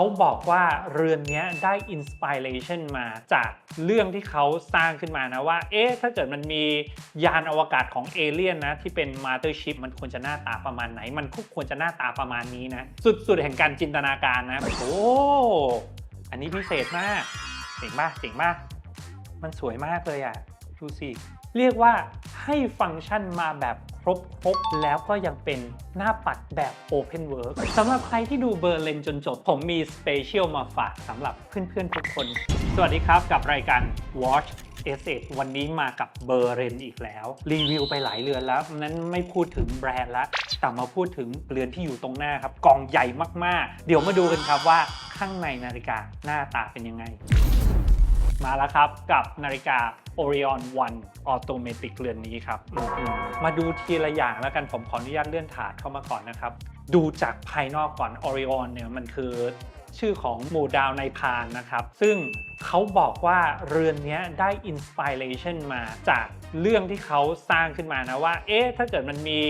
เขาบอกว่าเรือนนี้ได้อินสปิเรชันมาจากเรื่องที่เขาสร้างขึ้นมานะว่า เอ๊ะ ถ้าเกิดมันมียานอวกาศของเอเลี่ยนนะ ที่เป็นมาเตอร์ชิพมันควรจะหน้าตาประมาณไหน มันก็ควรจะหน้าตาประมาณนี้นะ สุดๆ แห่งการจินตนาการนะ โอ้อันนี้พิเศษมากเจ๋งมากเจ๋งมากมันสวยมากเลยอะ่ะดูสิ เรียกว่าให้ฟังก์ชันมาแบบครบครบแล้วก็ยังเป็นหน้าปัดแบบ Open Work สำหรับใครที่ดูเบอร์เลนจนจบ ผมมีสเปเชียลมาฝากสำหรับเพื่อนๆทุกคน สวัสดีครับกับรายการ Watch s อวันนี้มากับเบอร์เรนอีกแล้ว รีวิวไปหลายเรือนแล้วนั้นไม่พูดถึงแบรนด์ละแต่มาพูดถึงเรือนที่อยู่ตรงหน้าครับกองใหญ่มากๆ เดี๋ยวมาดูกันครับว่าข้างในนาฬิกาหน้าตาเป็นยังไง มาแล้วครับกับนาฬิกา Orion One Automatic เรือนนี้ครับมมาดูทีละอย่างแล้วกันผมขออนุญาตเลื่อนถาดเข้ามาก่อนนะครับ ดูจากภายนอกก่อน Orion เนี่ยมันคือ ชื่อของหมู่ดาวในพานนะครับ ซึ่งเขาบอกว่าเรือนนี้ได้อินสปิเรชันมาจากเรื่องที่เขาสร้างขึ้นมานะว่า เอ๊ะ ถ้าเกิดมันมี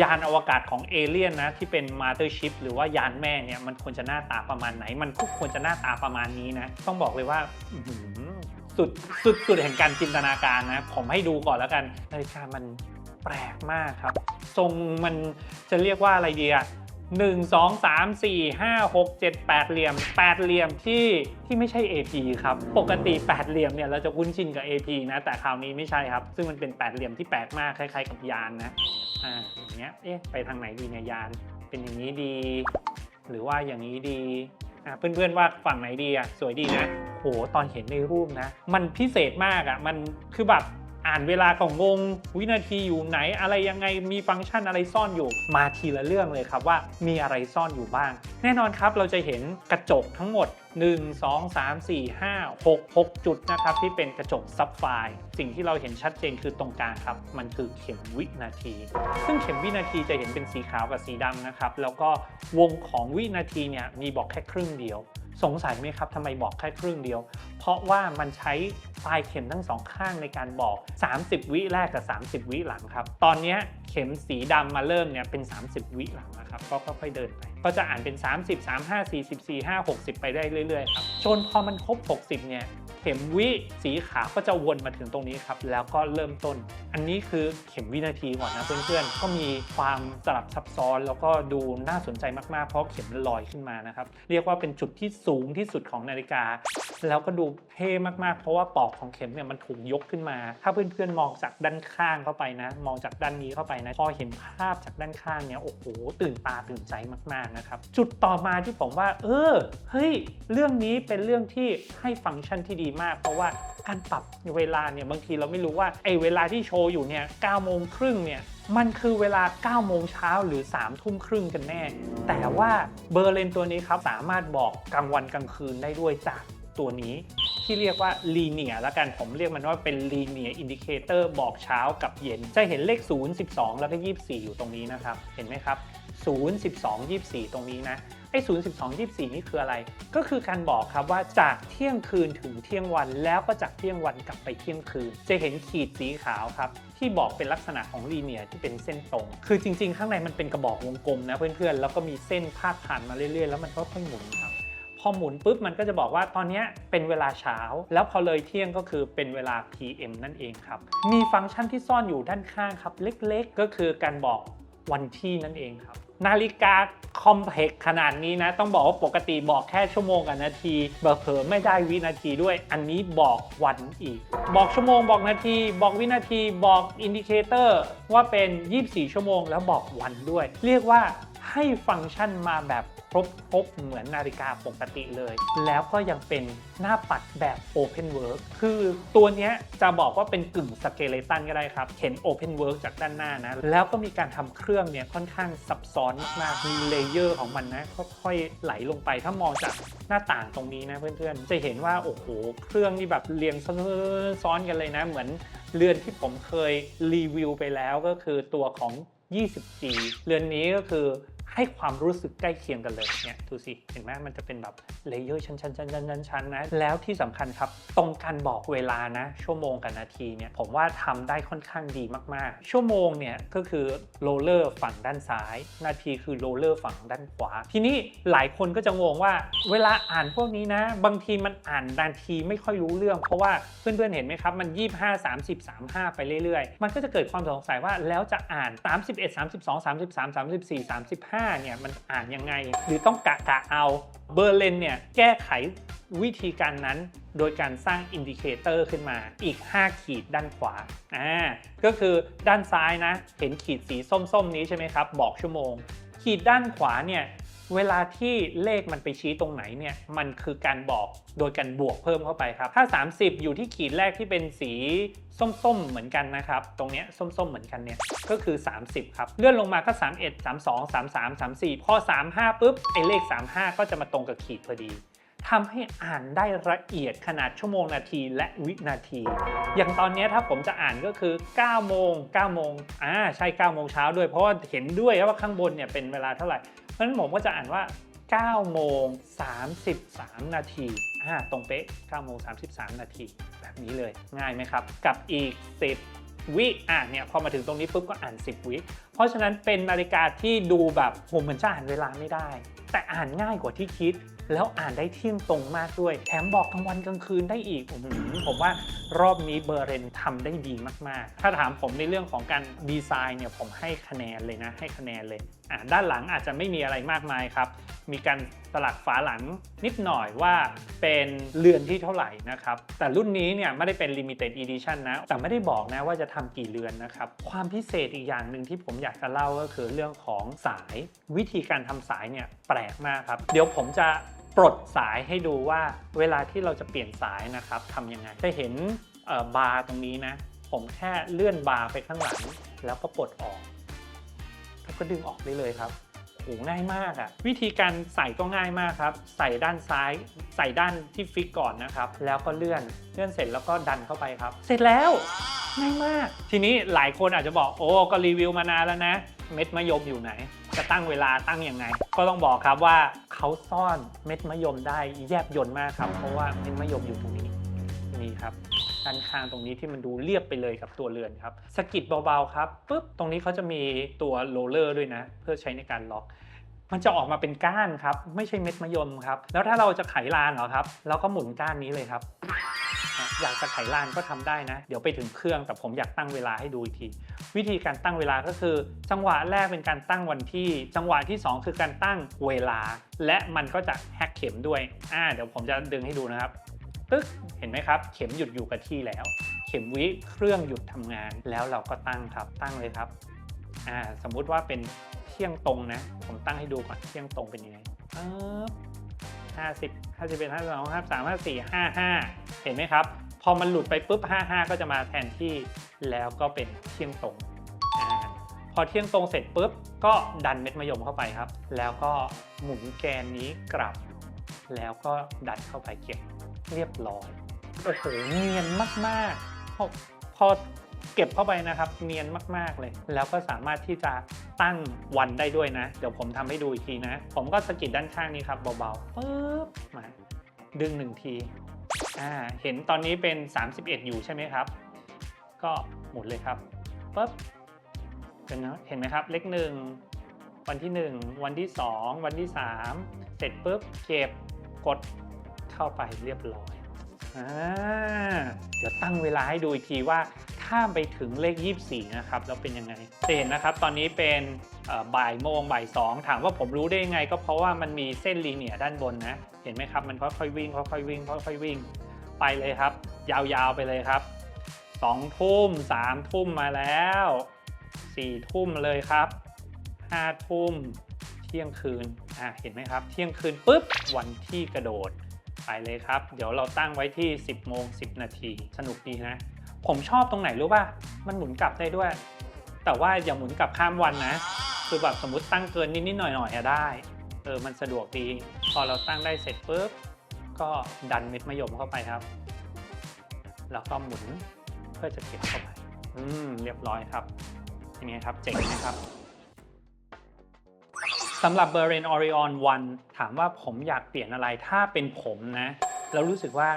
ยานอวกาศของเอเลี่ยนนะ ที่เป็นมาเตอร์ชิพหรือว่ายานแม่เนี่ย มันควรจะหน้าตาประมาณไหน มันก็ควรจะหน้าตาประมาณนี้นะ ต้องบอกเลยว่าสุดสุดสุดแห่งการจินตนาการนะ ผมให้ดูก่อนแล้วกันนาฬิกามันแปลกมากครับ ทรงมันจะเรียกว่าอะไรดีอะ หนึ่งสองสามสี่ห้าหกเจ็ดแปดเหลี่ยมแปดเหลี่ยมที่ที่ไม่ใช่ AP ครับ ปกติแปดเหลี่ยมเนี่ยเราจะคุ้นชินกับ AP นะ แต่คราวนี้ไม่ใช่ครับ ซึ่งมันเป็นแปดเหลี่ยมที่แปลกมากคล้ายๆกับยานนะ อ่าอย่างเงี้ย เอ๊ะ ไปทางไหนดีเนี่ยยาน เป็นอย่างนี้ดี หรือว่าอย่างนี้ดี อะเพื่อนๆว่าฝั่งไหนดีอะ สวยดีนะ โห ตอนเห็นในรูปนะ มันพิเศษมากอะ มันคือแบบ อ่านเวลาของงง วินาทีอยู่ไหนอะไรยังไงมีฟังก์ชันอะไรซ่อนอยู่ มาทีละเรื่องเลยครับว่ามีอะไรซ่อนอยู่บ้าง แน่นอนครับเราจะเห็นกระจกทั้งหมด 1 2 3 4 5 6 6 จุดนะครับที่เป็นกระจกซับไฟร์สิ่งที่เราเห็นชัดเจนคือตรงกลางครับ มันคือเข็มวินาที ซึ่งเข็มวินาทีจะเห็นเป็นสีขาวกับสีดำนะครับแล้วก็วงของวินาทีเนี่ยมีบอกแค่ครึ่งเดียว สงสัยไหมครับทำไมบอกแค่ครึ่งเดียว เพราะว่ามันใช้ปลายเข็มทั้งสองข้างในการบอก 30 วิแรกกับ 30 วิหลังครับ ตอนนี้เข็มสีดำมาเริ่มเนี่ยเป็น 30 วิหลังนะครับ ก็ค่อยๆเดินไป ก็จะอ่านเป็น 30 35 40 45 60 ไปได้เรื่อยๆครับ จนพอมันครบ 60 เนี่ย เข็มวิสีขาวก็จะวนมาถึงตรงนี้ครับ แล้วก็เริ่มต้น อันนี้คือเข็มวินาทีก่อนนะเพื่อนๆ ก็มีความสลับซับซ้อน แล้วก็ดูน่าสนใจมากๆ เพราะเข็มมันลอยขึ้นมานะครับ เรียกว่าเป็นจุดที่สูงที่สุดของนาฬิกา แล้วก็ดูเท่มากๆ เพราะว่าปอกของเข็มเนี่ยมันถูกยกขึ้นมา ถ้าเพื่อนๆมองจากด้านข้างเข้าไปนะ มองจากด้านนี้เข้าไปนะ พอเห็นภาพจากด้านข้างเนี่ยโอ้โหตื่นตาตื่นใจมากๆนะครับ จุดต่อมาที่ผมว่า เออเฮ้ยเรื่องนี้เป็นเรื่องที่ให้ฟังก์ชันที่ดีมาก เพราะว่าการปรับเวลาเนี่ยบางทีเราไม่รู้ว่าไอ้เวลาที่โชว์อยู่เนี่ย9โมงครึ่งเนี่ยมันคือเวลา 9 โมงเช้าหรือ 3 ทุ่มครึ่งกันแน่ แต่ว่าเบอร์เลนตัวนี้ครับ สามารถบอกกลางวันกลางคืนได้ด้วยจาก ตัวนี้ที่เรียกว่า linear แล้วกันผมเรียกมันว่าเป็น linear indicator บอกเช้ากับเย็น จะเห็นเลข 0 12 แล้วก็ 24 อยู่ตรงนี้นะครับ เห็นไหมครับ 0 12 24 ตรงนี้นะไอ้0 12 24 นี่คืออะไร ก็คือการบอกครับว่าจากเที่ยงคืนถึงเที่ยงวันแล้วก็จากเที่ยงวันกลับไปเที่ยงคืน จะเห็นขีดสีขาวครับที่บอกเป็นลักษณะของลีเนียที่เป็นเส้นตรง คือจริง ๆ ข้างในมันเป็นกระบอกวงกลมนะเพื่อนๆ แล้วก็มีเส้นพาดผ่านมาเรื่อยๆ แล้วมันก็ค่อยๆหมุนครับ พอหมุนปุ๊บมันก็จะบอกว่าตอนนี้เป็นเวลาเช้า แล้วพอเลยเที่ยงก็คือเป็นเวลา PM นั่นเองครับ มีฟังก์ชันที่ซ่อนอยู่ด้านข้างครับ เล็กๆ ก็คือการบอกวันที่นั่นเองครับ นาฬิกาคอมเพล็กขนาดนี้นะ ต้องบอกว่าปกติบอกแค่ชั่วโมงกับนาทีเบอร์เผลอไม่ได้วินาทีด้วย อันนี้บอกวันอีก บอกชั่วโมงบอกนาที บอกวินาทีบอกอินดิเคเตอร์ว่าเป็น 24 ชั่วโมงแล้วบอกวันด้วย เรียกว่า ให้ฟังก์ชันมาแบบครบครบเหมือนนาฬิกาปกติเลย แล้วก็ยังเป็นหน้าปัดแบบ Open Work คือตัวนี้จะบอกว่าเป็นกึ่งสเกเลตันก็ได้ครับ เห็น Open Work จากด้านหน้านะ แล้วก็มีการทำเครื่องเนี่ยค่อนข้างซับซ้อนมากๆมีเลเยอร์ของมันนะ ค่อยๆ ไหลลงไป ถ้ามองจากหน้าต่างตรงนี้นะเพื่อนๆ จะเห็นว่า โอ้โห เครื่องนี่แบบเรียงซ้อนกันเลยนะ เหมือนเรือนที่ผมเคยรีวิวไปแล้วก็คือตัวของ 20G เรือนนี้ก็คือ ให้ความรู้สึกใกล้เคียงกันเลยเนี่ยดูสิเห็นไหมมันจะเป็นแบบเลเยอร์ชั้นๆชั้นๆชั้นชั้นๆนะแล้วที่สำคัญครับ ตรงการบอกเวลานะ ชั่วโมงกับนาทีเนี่ยผมว่าทำได้ค่อนข้างดีมากๆ ชั่วโมงเนี่ยก็คือโรลเลอร์ฝั่งด้านซ้าย นาทีคือโรลเลอร์ฝั่งด้านขวา ทีนี้หลายคนก็จะงงว่า เวลาอ่านพวกนี้นะ บางทีมันอ่านนาทีไม่ค่อยรู้เรื่อง เพราะว่าเพื่อนๆเห็นไหมครับ มัน 25 30 35 ไปเรื่อยๆ มันก็จะเกิดความสงสัยว่าแล้วจะอ่าน 31 32 33 34 35เนี่ยมันอ่านยังไง หรือต้องกะกะเอาเบอร์เลนเนี่ยแก้ไขวิธีการนั้นโดยการสร้างอินดิเคเตอร์ขึ้นมาอีก 5 ขีดด้านขวาอ่าก็คือด้านซ้ายนะ เห็นขีดสีส้มๆนี้ใช่ไหมครับ บอกชั่วโมง ขีดด้านขวาเนี่ย เวลาที่เลขมันไปชี้ตรงไหนเนี่ยมันคือการบอกโดยการบวกเพิ่มเข้าไปครับถ้า 30 อยู่ที่ขีดแรกที่เป็นสีส้มๆเหมือนกันนะครับ ตรงเนี้ยส้มๆเหมือนกันเนี่ยก็คือ 30 ครับ เลื่อนลงมาก็ 31 32 33 34 พอ 35ปุ๊บไอ้เลข 35 ก็จะมาตรงกับขีดพอดีทำให้อ่านได้ละเอียดขนาดชั่วโมงนาทีและวินาที อย่างตอนนี้ถ้าผมจะอ่านก็คือ 9 โมง 9 โมงอ่าใช่ 9 โมงเช้าด้วยเพราะว่าเห็นด้วยว่าข้างบนเนี่ยเป็นเวลาเท่าไหร่ เพราะฉะนั้นผมก็จะอ่านว่า9โมง33 นาทีอ่าตรงเป๊ะ9โมง33 นาที แบบนี้เลย ง่ายไหมครับ กับอีก 10 วิอ่าเนี่ย พอมาถึงตรงนี้ปุ๊บก็อ่าน 10 วิ เพราะฉะนั้นเป็นนาฬิกาที่ดูแบบโหเหมือนจะอ่านเวลาไม่ได้ แต่อ่านง่ายกว่าที่คิด แล้วอ่านได้เที่ยงตรงมากด้วย แถมบอกกลางวันกลางคืนได้อีกอผมว่ารอบนี้เบอร์เรนทำได้ดีมากๆ ถ้าถามผมในเรื่องของการดีไซน์เนี่ยผมให้คะแนนเลยนะ ให้คะแนนเลย ด้านหลังอาจจะไม่มีอะไรมากมายครับ มีการสลักฝาหลังนิดหน่อยว่าเป็นเรือนที่เท่าไหร่นะครับ แต่รุ่นนี้เนี่ยไม่ได้เป็น limited edition นะ แต่ไม่ได้บอกนะว่าจะทำกี่เรือนนะครับ ความพิเศษอีกอย่างหนึ่งที่ผมอยากจะเล่าก็คือเรื่องของสาย วิธีการทำสายเนี่ยแปลกมากครับ เดี๋ยวผมจะปลดสายให้ดูว่าเวลาที่เราจะเปลี่ยนสายนะครับทำยังไง จะเห็นบาร์ตรงนี้นะ ผมแค่เลื่อนบาร์ไปข้างหลังแล้วก็ปลดออก แล้วก็ดึงออกได้เลยครับโหง่ายมากอะ่ะวิธีการใส่ก็ง่ายมากครับ ใส่ด้านซ้าย ใส่ด้านที่ฟิกก่อนนะครับ แล้วก็เลื่อนเลื่อนเสร็จแล้วก็ดันเข้าไปครับ เสร็จแล้วง่ายมาก ทีนี้หลายคนอาจจะบอกโอ้ก็รีวิวมานานแล้วนะ เม็ดมะยมอยู่ไหน จะตั้งเวลาตั้งยังไง ก็ต้องบอกครับว่าเขาซ่อนเม็ดมะยมได้แยบยนต์มากครับ เพราะว่าเม็ดมะยมอยู่ตรงนี้นี่ครับ ด้านข้างตรงนี้ที่มันดูเรียบไปเลยกับตัวเรือนครับสกิดเบาๆครับปุ๊บตรงนี้เขาจะมีตัวโรลเลอร์ด้วยนะ เพื่อใช้ในการล็อก มันจะออกมาเป็นก้านครับ ไม่ใช่เม็ดมะยมครับ แล้วถ้าเราจะไขลานเหรอครับเราก็หมุนก้านนี้เลยครับอยากจะไขลานก็ทำได้นะ เดี๋ยวไปถึงเครื่องแต่ผมอยากตั้งเวลาให้ดูอีกที วิธีการตั้งเวลาก็คือ จังหวะแรกเป็นการตั้งวันที่ จังหวะที่ 2 คือการตั้งเวลา และมันก็จะแฮกเข็มด้วยอ่าเดี๋ยวผมจะดึงให้ดูนะครับ ตึ๊กเห็นไหมครับ เข็มหยุดอยู่กับที่แล้ว เข็มวิเครื่องหยุดทำงานแล้วเราก็ตั้งครับตั้งเลยครับอ่าสมมุติว่าเป็นเที่ยงตรงนะ ผมตั้งให้ดูก่อนเที่ยงตรงเป็นยังไงปึ๊บห้าสิบห้าสิบเอ็ดห้าสองห้าสามห้าสี่ห้าห้าเห็นไหมครับ พอมันหลุดไปปุ๊บห้าห้าก็จะมาแทนที่แล้วก็เป็นเที่ยงตรงอ่าพอเที่ยงตรงเสร็จปุ๊บก็ดันเม็ดมะยมเข้าไปครับ แล้วก็หมุนแกนนี้กลับ แล้วก็ดันเข้าไปเก็บ เรียบร้อย โอ้โห เนียนมากๆพอพอเก็บเข้าไปนะครับ เนียนมากๆเลย แล้วก็สามารถที่จะตั้งวันได้ด้วยนะ เดี๋ยวผมทำให้ดูอีกทีนะ ผมก็สกิดด้านข้างนี้ครับเบาๆปึ๊บมาดึงหนึ่งทีอ่าเห็นตอนนี้เป็น 31 อยู่ใช่ไหมครับ ก็หมุนเลยครับปึ๊บเห็นเห็นไหมครับ เลขหนึ่งวันที่ 1 วันที่ 2 วันที่ 3 เสร็จปุ๊บเก็บกด เข้าไปเรียบร้อยอ่าเดี๋ยวตั้งเวลาให้ดูอีกทีว่าถ้าไปถึงเลข 24 นะครับ แล้วเป็นยังไงจะเห็นนะครับ ตอนนี้เป็นเอ่อบ่ายโมงบ่ายสองถามว่าผมรู้ได้ยังไง ก็เพราะว่ามันมีเส้นลีเนียร์ด้านบนนะ เห็นไหมครับ มันค่อยๆวิ่งค่อยๆวิ่งค่อยๆวิ่ง ไปเลยครับ ยาวๆไปเลยครับสองทุ่มสามทุ่มมาแล้วสี่ทุ่มเลยครับห้าทุ่มเที่ยงคืนอะเห็นไหมครับ เที่ยงคืนปุ๊บวันที่กระโดด ไปเลยครับ เดี๋ยวเราตั้งไว้ที่ 10โมง10 นาที สนุกดีนะ ผมชอบตรงไหนรู้ป่ะ มันหมุนกลับได้ด้วย แต่ว่าอย่าหมุนกลับข้ามวันนะ คือแบบสมมติตั้งเกินนิดๆหน่อยๆอะได้ เออ มันสะดวกดี พอเราตั้งได้เสร็จปุ๊บ ก็ดันเม็ดมะยมเข้าไปครับ แล้วก็หมุนเพื่อจะเก็บเข้าไป อืม เรียบร้อยครับเป็นไงครับ เจ๋งไหมครับ สำหรับ b e r e n Orion 1ถามว่าผมอยากเปลี่ยนอะไรถ้าเป็นผมนะแล้วรู้สึกว่า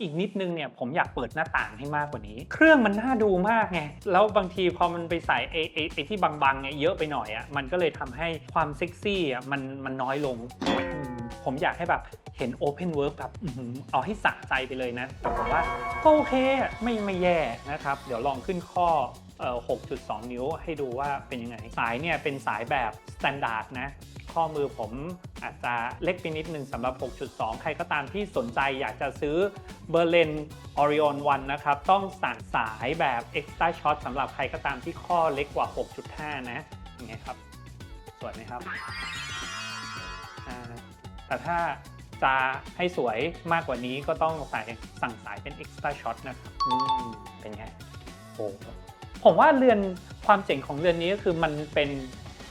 อีกนิดนึงเนี่ยผมอยากเปิดหน้าต่างให้มากกว่านี้ เครื่องมันน่าดูมากไง แล้วบางทีพอมันไปใส่ไอ้ไอ้ไอ้ที่บางๆเนี่ยเยอะไปหน่อยอะ่ะมันก็เลยทำให้ความเซ็กซี่อะมันมันน้อยลง ผมอยากให้แบบเห็น Open Work แบบเอาให้สะใจไปเลยนะ แต่ผมว่าก็โอเคไม่ไม่แย่นะครับ เดี๋ยวลองขึ้นข้อ 6.2 นิ้วให้ดูว่าเป็นยังไง สายเนี่ยเป็นสายแบบ s t ต n d า r d นะ ข้อมือผมอาจจะเล็กไปนิดนึงสำหรับ 6.2 ใครก็ตามที่สนใจอยากจะซื้อ b e r l i n Orion 1นวันนะครับ ต้องสั่งสายแบบ Extra Short สำหรับใครก็ตามที่ข้อเล็กกว่า 6.5 นะยังไงครับ สวยไหมครับ แต่ถ้าจะให้สวยมากกว่านี้ก็ต้องใส่สั่งสายเป็น Extra Short นะครับเป็นไงโอ้ ผมว่าเรือนความเจ๋งของเรือนนี้ก็คือมันเป็น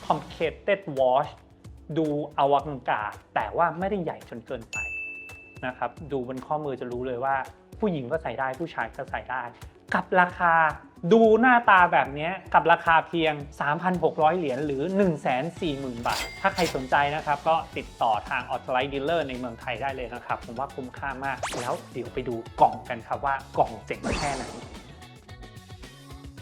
complicated watch ดูอวกาศ แต่ว่าไม่ได้ใหญ่จนเกินไปนะครับดูบนข้อมือจะรู้เลยว่า ผู้หญิงก็ใส่ได้ผู้ชายก็ใส่ได้ กับราคาดูหน้าตาแบบนี้กับราคาเพียง 3,600 เหรียญหรือ 140,000 บาท ถ้าใครสนใจนะครับ ก็ติดต่อทาง Authorized Dealer ในเมืองไทยได้เลยนะครับ ผมว่าคุ้มค่ามาก แล้วเดี๋ยวไปดูกล่องกันครับว่ากล่องเจ๋งแค่ไหน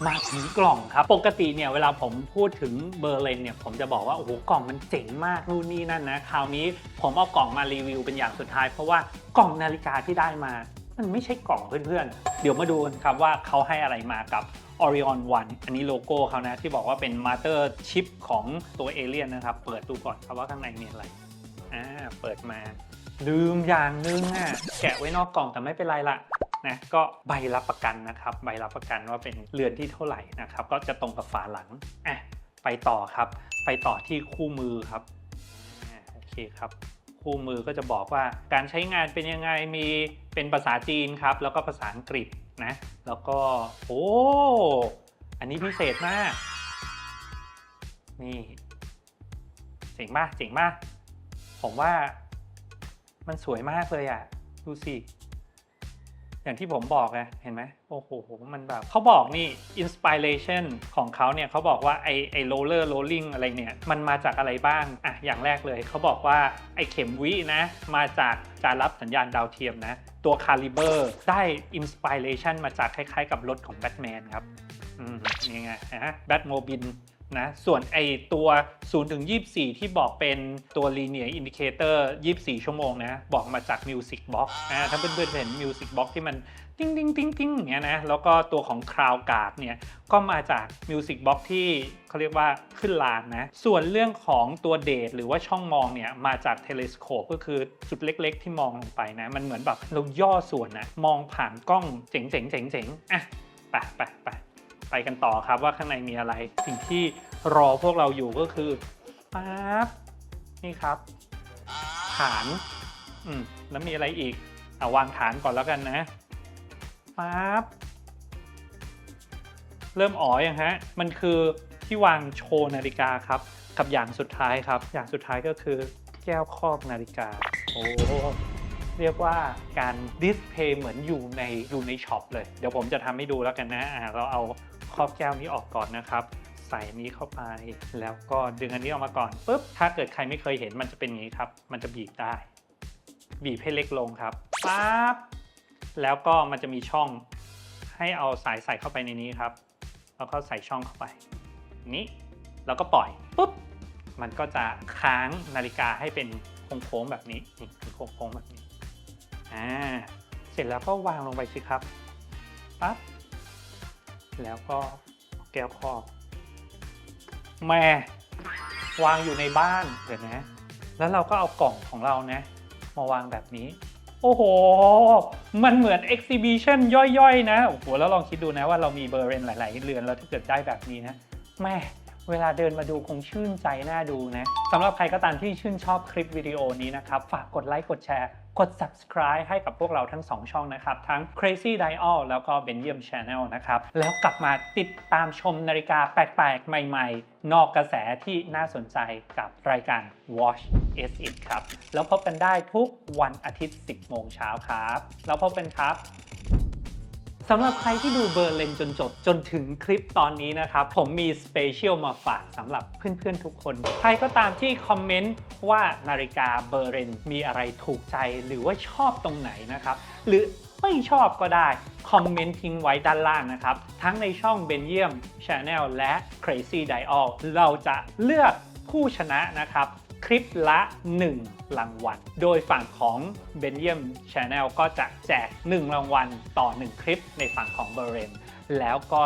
มาถึงกล่องครับ ปกติเนี่ยเวลาผมพูดถึงเบอร์เลนเนี่ยผมจะบอกว่า โอ้โห กล่องมันเจ๋งมากนู่นนี่นั่นนะ คราวนี้ผมเอากล่องมารีวิวเป็นอย่างสุดท้าย เพราะว่ากล่องนาฬิกาที่ได้มา มันไม่ใช่กล่องเพื่อนๆ เดี๋ยวมาดูกันครับว่าเขาให้อะไรมากับ Orion 1อันนี้โลโก้เขานะ ที่บอกว่าเป็น Master Chip ของตัวเอเลียนนะครับ เปิดดูก่อนครับว่าข้างในมีอะไรอ่าเปิดมาลืมอย่างนึงอะแกะไว้นอกกล่องแต่ไม่เป็นไรละ นะก็ใบรับประกันนะครับ ใบรับประกันว่าเป็นเรือนที่เท่าไหร่นะครับ ก็จะตรงกับฝาหลังอะไปต่อครับ ไปต่อที่คู่มือครับโอเคครับ คู่มือก็จะบอกว่าการใช้งานเป็นยังไงมีเป็นภาษาจีนครับ แล้วก็ภาษาอังกฤษนะ แล้วก็โอ้อันนี้พิเศษมาก นี่เจ๋งมากเจ๋งมาก ผมว่ามันสวยมากเลยอะ ดูสิ อย่างที่ผมบอกไงเห็นไหมโอ้โห มันแบบเขาบอกนี่อินสปิเรชันของเขาเนี่ยเขาบอกว่าไอไอโรลเลอร์โรลลิงอะไรเนี่ย มันมาจากอะไรบ้าง อะ อย่างแรกเลย เขาบอกว่าไอเข็มวินะ มาจากการรับสัญญาณดาวเทียมนะ ตัวคาลิเบอร์ได้อินสปิเรชันมาจากคล้ายๆ กับรถของแบทแมนครับ อืม นี่ไงนะแบทโมบิล นะส่วนไอตัว0ถึง24 ที่บอกเป็นตัว linear indicator 24 ชั่วโมงนะ บอกมาจาก music box นะถ้าเพื่อนๆเห็น music box ที่มันติ้งติ้งติ้งติ้งอย่างเงี้ยนะแล้วก็ตัวของ Cloud Guard เนี่ยก็มาจาก Music Box ที่เขาเรียกว่าขึ้นลานนะ ส่วนเรื่องของตัวเดทหรือว่าช่องมองเนี่ยมาจากเทเลสโคปก็คือจุดเล็กๆ ที่มองลงไปนะ มันเหมือนแบบเราย่อส่วนนะมองผ่านกล้องเจ๋งๆเจ๋งๆเจ๋งๆอะไปไปไป ไปกันต่อครับว่าข้างในมีอะไร สิ่งที่รอพวกเราอยู่ก็คือปั๊บนี่ครับฐานอืมแล้วมีอะไรอีกเอาวางฐานก่อนแล้วกันนะปั๊บเริ่มอ๋อยังฮะ มันคือที่วางโชว์นาฬิกาครับ กับอย่างสุดท้ายครับ อย่างสุดท้ายก็คือแก้วครอบนาฬิกา โอ้เรียกว่าการดิสเพย์เหมือนอยู่ในอยู่ในช็อปเลย เดี๋ยวผมจะทำให้ดูแล้วกันนะ เราเอา รอบแก้วนี้ออกก่อนนะครับ ใส่นี้เข้าไป แล้วก็ดึงอันนี้ออกมาก่อนปุ๊บถ้าเกิดใครไม่เคยเห็นมันจะเป็นอย่างนี้ครับ มันจะบีบได้ บีบให้เล็กลงครับปั๊บแล้วก็มันจะมีช่องให้เอาสายใส่เข้าไปในนี้ครับ แล้วก็ใส่ช่องเข้าไป นี้แล้วก็ปล่อยปุ๊บมันก็จะค้างนาฬิกาให้เป็นโค้งๆแบบนี้นี่เป็นโค้งๆแบบนี้อ่าเสร็จแล้วก็วางลงไปสิครับปั๊บ แล้วก็แก้วครอบแม่วางอยู่ในบ้านเดี๋ยวนะ แล้วเราก็เอากล่องของเรานะ มาวางแบบนี้ โอ้โห มันเหมือน exhibition ย่อยๆ นะ โอ้โห แล้วลองคิดดูนะว่าเรามีเบอร์เรนหลาย ๆ เรือน แล้วถ้าเกิดได้แบบนี้นะ แม่เวลาเดินมาดูคงชื่นใจน่าดูนะสำหรับใครก็ตามที่ชื่นชอบคลิปวิดีโอนี้นะครับ ฝากกดไลค์กดแชร์ กด subscribe ให้กับพวกเราทั้ง 2 ช่องนะครับ ทั้ง Crazy Dial แล้วก็ b e n y a m Channel นะครับ แล้วกลับมาติดตามชมนาฬิกาแปลกๆ ใหม่ๆ นอกกระแสที่น่าสนใจกับรายการ Watch S It ครับ แล้วพบกันได้ทุกวันอาทิตย์ 10 โมงเช้าครับ แล้วพบกันครับ สำหรับใครที่ดูเบอร์เลนจนจบจนถึงคลิปตอนนี้นะครับ ผมมีสเปเชียลมาฝากสำหรับเพื่อนๆทุกคน ใครก็ตามที่คอมเมนต์ว่านาฬิกาเบอร์เรนมีอะไรถูกใจหรือว่าชอบตรงไหนนะครับ หรือไม่ชอบก็ได้ คอมเมนต์ทิ้งไว้ด้านล่างนะครับ ทั้งในช่อง b e n y i u m Channel และ Crazy Dial เราจะเลือกผู้ชนะนะครับ คลิปละ 1 รางวัล โดยฝั่งของ b e n y i u m Channel ก็จะแจก 1 รางวัลต่อ 1 คลิปในฝั่งของ b e r e n แล้วก็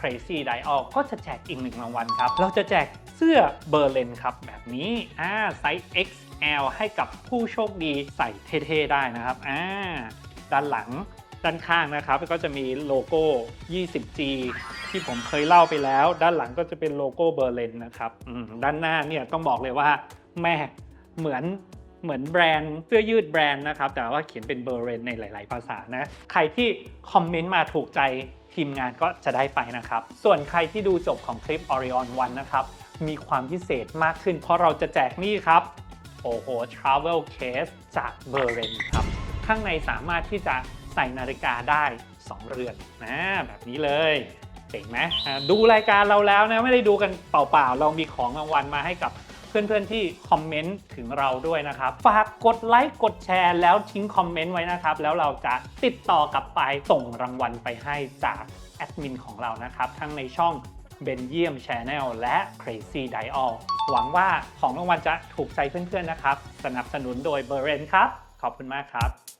Crazy Dial ก็จะแจกอีก1รางวัลครับ เราจะแจกเสื้อเบอร์เลนครับแบบนี้อ่าไซส์ XL ให้กับผู้โชคดีใส่เท่ๆได้นะครับอ่าด้านหลังด้านข้างนะครับก็จะมีโลโก้ 20G ที่ผมเคยเล่าไปแล้ว ด้านหลังก็จะเป็นโลโก้เบอร์เลนนะครับด้านหน้าเนี่ยต้องบอกเลยว่าแม่เหมือน เหมือนแบรนด์เสื้อยืดแบรนด์นะครับ แต่ว่าเขียนเป็นเบอร์เรนในหลาย ๆ ภาษานะ ใครที่คอมเมนต์มาถูกใจทีมงานก็จะได้ไปนะครับ ส่วนใครที่ดูจบของคลิป Orion 1 นะครับ มีความพิเศษมากขึ้น เพราะเราจะแจกนี่ครับ โอ้โห Travel Case จากเบอร์เรนครับ ข้างในสามารถที่จะใส่นาฬิกาได้ 2 เรือนนะแบบนี้เลยเจ๋งไหมดูรายการเราแล้วนะไม่ได้ดูกันเปล่าๆ เรามีของรางวัลมาให้กับ เพื่อนๆที่คอมเมนต์ถึงเราด้วยนะครับ ฝากกดไลค์กดแชร์แล้วทิ้งคอมเมนต์ไว้นะครับ แล้วเราจะติดต่อกลับไปส่งรางวัลไปให้จากแอดมินของเรานะครับ ทั้งในช่องเบนเยียม Channel และ Crazy Dial หวังว่าของรางวัลจะถูกใจเพื่อนๆนะครับ สนับสนุนโดยเบอร์เรนครับ ขอบคุณมากครับ